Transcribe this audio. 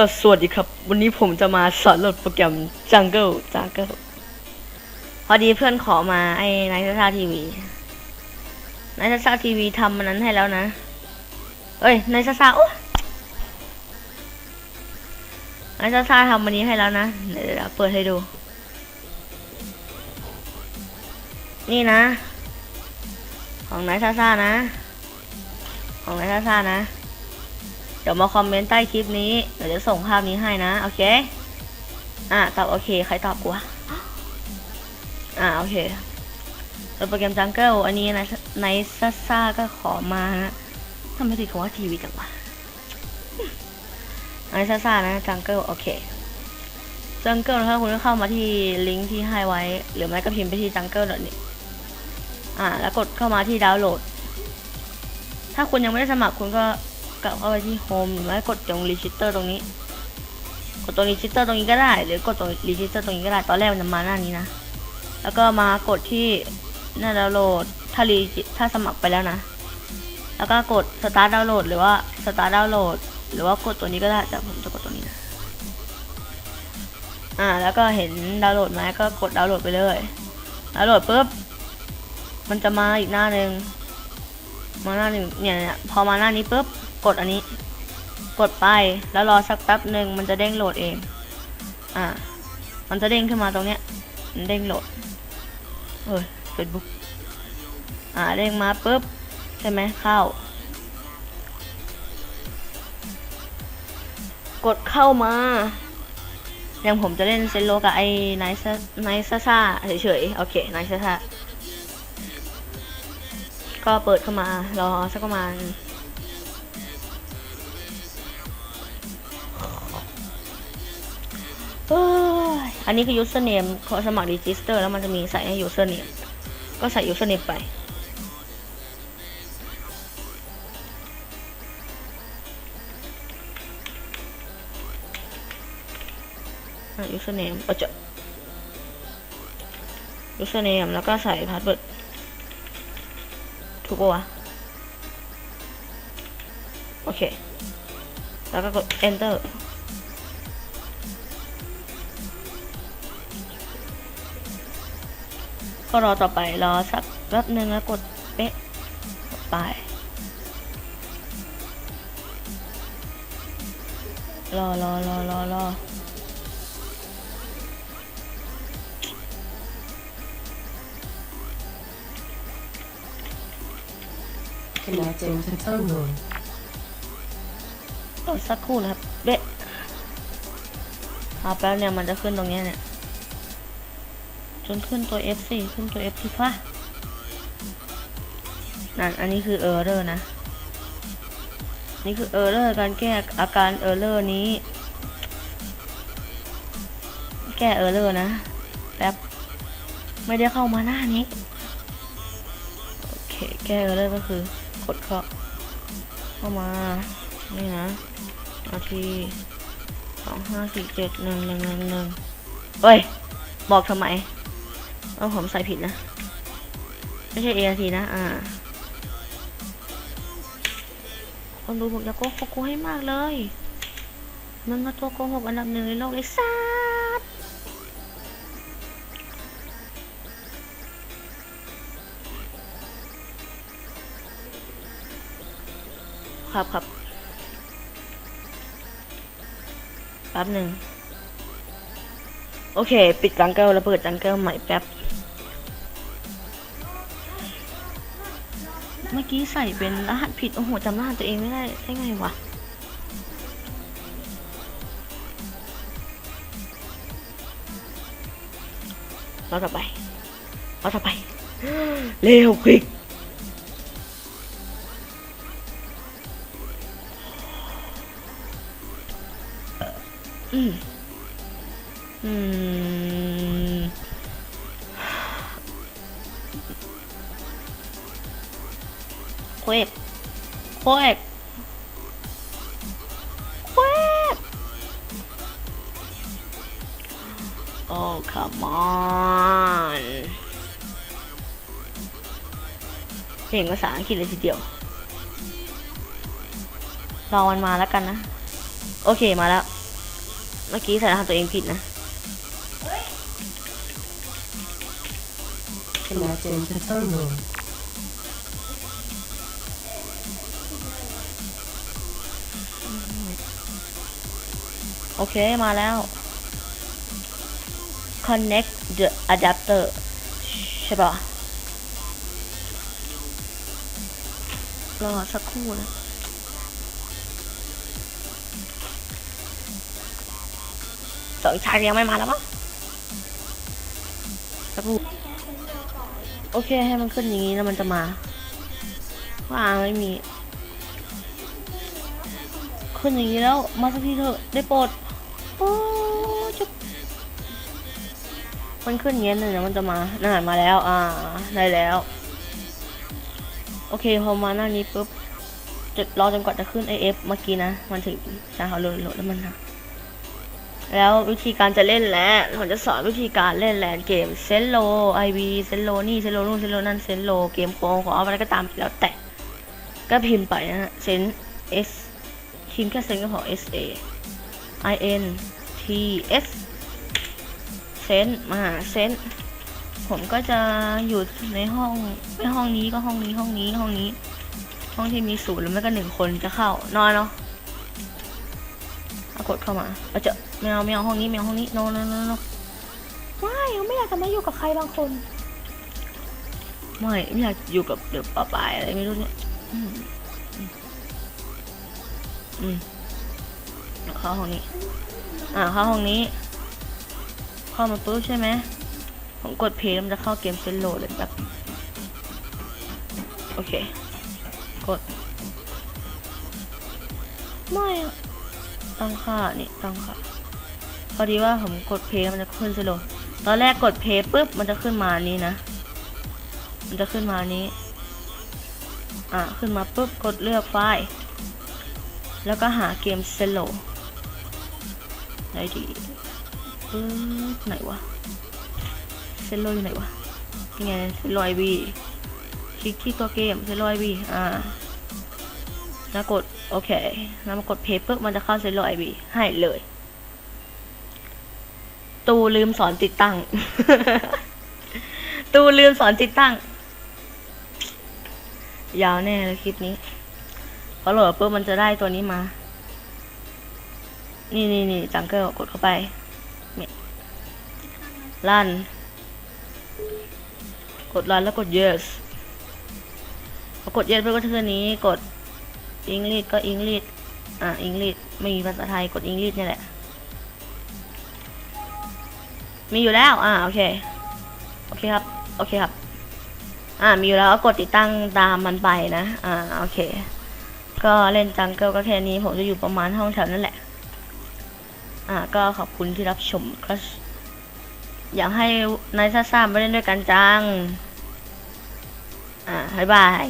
ก็สวัสดีครับ วันนี้ผมจะมาสอนโหลดโปรแกรม Jungle Jungle พอดีเพื่อนขอมาไอ้นายทัศทีวีนายทัศทีวีทำมันนั้นให้แล้วนะ เอ้ยนายทัศโอ้นายทัศทำมันนี้ให้แล้วนะเดี๋ยวเปิดให้ดู นี่นะ ของนายทัศนะ ของนายทัศนะ ดี๋ยวมาคอมเมนต์ใต้คลิปนี้ เดี๋ยวจะส่งภาพนี้ให้นะ โอเค อะตอบโอเค ใครตอบกูวะอะโอเคโปรแกรมจังเกิลอันนี้นะในซ่าซ่าก็ขอมานะทำไมติดคำว่าทีวีจังวะในซ่าซ่านะจังเกิลโอเคจังเกิลนะครับคุณเข้ามาที่ลิงก์ที่ให้ไว้ หรือไม่ก็พิมพ์ไปที่จังเกิลดอนี้อะแล้วกดเข้ามาที่ดาวน์โหลด ถ้าคุณยังไม่ได้สมัครคุณก็ กลับเข้าไปที่โฮมหรือไม่กดตรงรีจิสเตอร์ตรงนี้ กดตรงรีจิสเตอร์ตรงนี้ก็ได้ หรือกดตรงรีจิสเตอร์ตรงนี้ก็ได้ ตอนแรกมันจะมาหน้านี้นะ แล้วก็มากดที่หน้าดาวน์โหลด ถ้ารีถ้าสมัครไปแล้วนะ แล้วก็กดสตาร์ทดาวน์โหลดหรือว่าสตาร์ทดาวน์โหลดหรือว่ากดตัวนี้ก็ได้แต่ผมจะกดตัวนี้นะ อ่า แล้วก็เห็นดาวน์โหลดไหมก็กดดาวน์โหลดไปเลย ดาวน์โหลดปุ๊บ มันจะมาอีกหน้าหนึ่งมาหน้าหนึ่งเนี่ยพอมาหน้านี้ปุ๊บ กดอันนี้ กดไปแล้วรอสักแป๊บหนึ่งมันจะเด้งโหลดเอง อ่า มันจะเด้งขึ้นมาตรงเนี้ย มันเด้งโหลดเอ้ยเฟซบุ๊กอ่าเด้งมาปุ๊บใช่ไหมเข้า กดเข้ามาอย่างผมจะเล่นเซนโลกับไอ้ไนซ์ไนซ์ซ่าเฉยๆโอเคไนซ์ซ่าก็เปิดเข้ามา รอสักประมาณ อันนี้คือ username ขอสมัคร register แล้วมันจะมีใส่ให้ username ก็ใส่ username ไป username เอาจะ username แล้วก็ใส่ password ถูกปะวะ โอเค แล้วก็กด enter ก็รอต่อไปรอสักแป๊บหนึ่งแล้วกดเป๊ะกดไปรอรอรอรอรอ Connecting to terminal. รอสักครู่นะครับเบ๊ะเอาแป๊บเนี่ยมันจะขึ้นตรงเนี้ยเนี่ย จนขึ้นตัว F4 ขึ้นตัว F ที่ฟ้านั่นอันนี้คือ error นะ นี่คือ error การแก้อาการ error นี้ แก้ error นะแป๊บไม่ได้เข้ามาหน้านี้ โอเค แก้ error ก็คือกดเข้าเข้ามา นี่นะนาทีสองห้าสี่เจ็ดหนึ่งหนึ่งหนึ่งหนึ่งเฮ้ย บอกทำไม เอาผมใส่ผิดนะ ไม่ใช่ ART นะ อ่า คนดูบอกอย่าโกหกกูให้มากเลยมึงก็ตัวโกหกอันดับหนึ่งในโลกเลยซัดครับครับแป๊บหนึ่ง โอเค ปิดจังเกิลแล้วเปิดจังเกิลใหม่แป๊บ เมื่อกี้ใส่เป็นรหัสผิด โอ้โหจำรหัสตัวเองไม่ได้ได้ไงวะเราต่อไปเราต่อไป เร็วคลิก ควกควกควกโอ้ come on เพลงภาษาอังกฤษเลยทีเดียว รอมันมาแล้วกันนะ โอเคมาแล้ว เมื่อกี้ใส่รหัสตัวเองผิดนะ Connecting to phone room. โอเคมาแล้ว connect the adapter ใช่ปะรอสักครู่นะสองชายยังไม่มาแล้วมั้งสักครู่โอเคให้มันขึ้นอย่างนี้แล้วมันจะมา ว่าไม่มี ขึ้นอย่างนี้แล้วมาสักทีเถอะได้โปรด โอ้จุ๊บมันขึ้นอย่างนี้นะเดี๋ยวมันจะมานั่นมาแล้ว อ่า ได้แล้ว โอเค พอมาหน้านี้ปุ๊บจะรอจนกว่าจะขึ้น AF เมื่อกี้นะ มันถึงจะเขาโหลดโหลดแล้วมันนะแล้ววิธีการจะเล่นแล้วผมจะสอนวิธีการเล่นแลนเกมเซนโลไอวีเซนโลนี่เซนโลนู่นเซนโลนั่นเซนโลเกมโกงของอะไรก็ตามแล้วแต่ก็พิมพ์ไปนะฮะเซน S พิมพ์แค่เซนก็พอ S A I N T S เซนมาเซนผมก็จะอยู่ในห้องไม่ห้องนี้ก็ห้องนี้ห้องนี้ห้องนี้ ห้องที่มีศูนย์หรือไม่ก็หนึ่งคนจะเข้านอนเนาะเอากดเข้ามาเอาเจอะไม่เอาไม่เอาห้องนี้ไม่เอาห้องนี้โนโนโนโนไม่ไม่อยากจะมาอยู่กับใครบางคน ไม่ไม่อยากอยู่กับเดี๋ยวป่าปายอะไรไม่รู้เนี่ยอืมอืม เข้าห้องนี้ อ่าเข้าห้องนี้ เข้ามาปุ๊บใช่ไหมผมกดเพย์มันจะเข้าเกมเซนโหลดเลยแบบโอเค กด ไม่ตั้งค่านี่ตั้งค่าพอดีว่าผมกดเพย์มันจะขึ้นเซนโหลดตอนแรกกดเพย์ปุ๊บมันจะขึ้นมานี้นะ มันจะขึ้นมานี้ อ่าขึ้นมาปุ๊บกดเลือกไฟล์ แล้วก็หาเกมเซนโหลด ไหนดีปึ๊บไหนวะเซนโลอยู่ไหนวะไงเซนโลไอวีคลิกที่ตัวเกมเซนโลไอวีอ่าแล้วกดโอเคแล้วมากดเพย์ปุ๊บมันจะเข้าเซนโลไอวีให้เลย ตูลืมสอนติดตั้ง ตูลืมสอนติดตั้ง ยาวแน่เลยคลิปนี้พอโหลดปุ๊บมันจะได้ตัวนี้มา นี่นี่นี่จังเกิลกดเข้าไปเนี่ยลั่น กดรันแล้วกด yes พอกด yes ไปก็เทือนี้กด English ก็ English อ่า English ไม่มีภาษาไทยกด English นี่แหละ มีอยู่แล้ว อ่าโอเค โอเคครับ โอเคครับ อ่า มีอยู่แล้วก็กดติดตั้งตามมันไปนะ อ่า โอเค ก็เล่นจังเกิลก็แค่นี้ ผมจะอยู่ประมาณห้องแถวนั่นแหละ อ่าก็ขอบคุณที่รับชมครับอยากให้นายซ่าๆมาเล่นด้วยกันจัง อ่าบ๊ายบาย